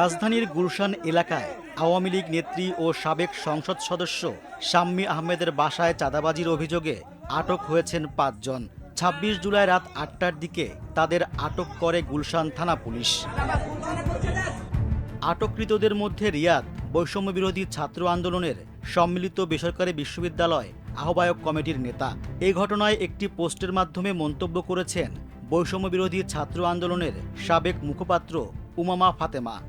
রাজধানীর গুলশান এলাকায় আওয়ামী লীগ নেত্রী ও সাবেক সংসদ সদস্য শাম্মী আহমেদের বাসায় চাঁদাবাজির অভিযোগে আটক হয়েছেন পাঁচজন। ছাব্বিশ জুলাই রাত আটটার দিকে তাদের আটক করে গুলশান থানা পুলিশ। আটককৃতদের মধ্যে রিয়াদ, বৈষম্য বিরোধী ছাত্র আন্দোলনের সম্মিলিত বেসরকারি বিশ্ববিদ্যালয় আহ্বায়ক কমিটির নেতা। এই ঘটনায় একটি পোস্টের মাধ্যমে মন্তব্য করেছেন বৈষম্য বিরোধী ছাত্র আন্দোলনের সাবেক মুখপাত্র উমামা ফাতেমা।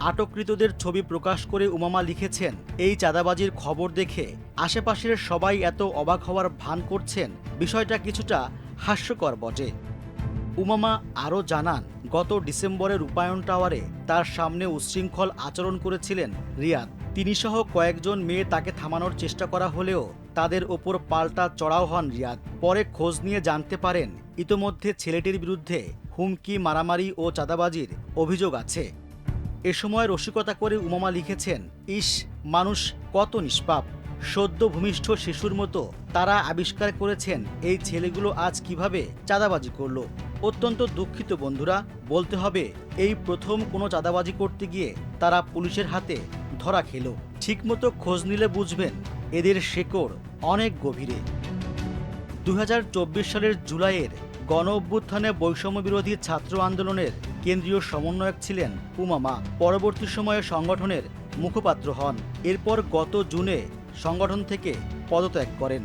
আটককৃতদের ছবি প্রকাশ করে উমামা লিখেছেন, এই চাঁদাবাজির খবর দেখে আশেপাশের সবাই এত অবাক হওয়ার ভান করছেন, বিষয়টা কিছুটা হাস্যকর বটে। উমামা আরও জানান, গত ডিসেম্বরে রূপায়ণ টাওয়ারে তার সামনে উচ্ছৃঙ্খল আচরণ করেছিলেন রিয়াদ। তিনি সহ কয়েকজন মেয়ে তাকে থামানোর চেষ্টা করা হলেও তাদের ওপর পাল্টা চড়াও হন রিয়াদ। পরে খোঁজ নিয়ে জানতে পারেন ইতোমধ্যে ছেলেটির বিরুদ্ধে হুমকি, মারামারি ও চাঁদাবাজির অভিযোগ আছে। এ সময় রসিকতা করে উমামা লিখেছেন, ইস, মানুষ কত নিষ্পাপ। সদ্য ভূমিষ্ঠ শিশুর মতো তারা আবিষ্কার করেছেন এই ছেলেগুলো আজ কীভাবে চাঁদাবাজি করল। অত্যন্ত দুঃখিত বন্ধুরা, বলতে হবে, এই প্রথম কোনো চাঁদাবাজি করতে গিয়ে তারা পুলিশের হাতে ধরা খেলো। ঠিকমতো খোঁজ নিলে বুঝবেন, এদের শেকড় অনেক গভীরে। দু হাজার চব্বিশ সালের জুলাইয়ের গণ অভ্যুত্থানে বৈষম্য বিরোধী ছাত্র আন্দোলনের কেন্দ্রীয় সমন্বয়ক ছিলেন উমামা পরবর্তী সময়ে সংগঠনের মুখপাত্র হন। এরপর গত জুনে সংগঠন থেকে পদত্যাগ করেন।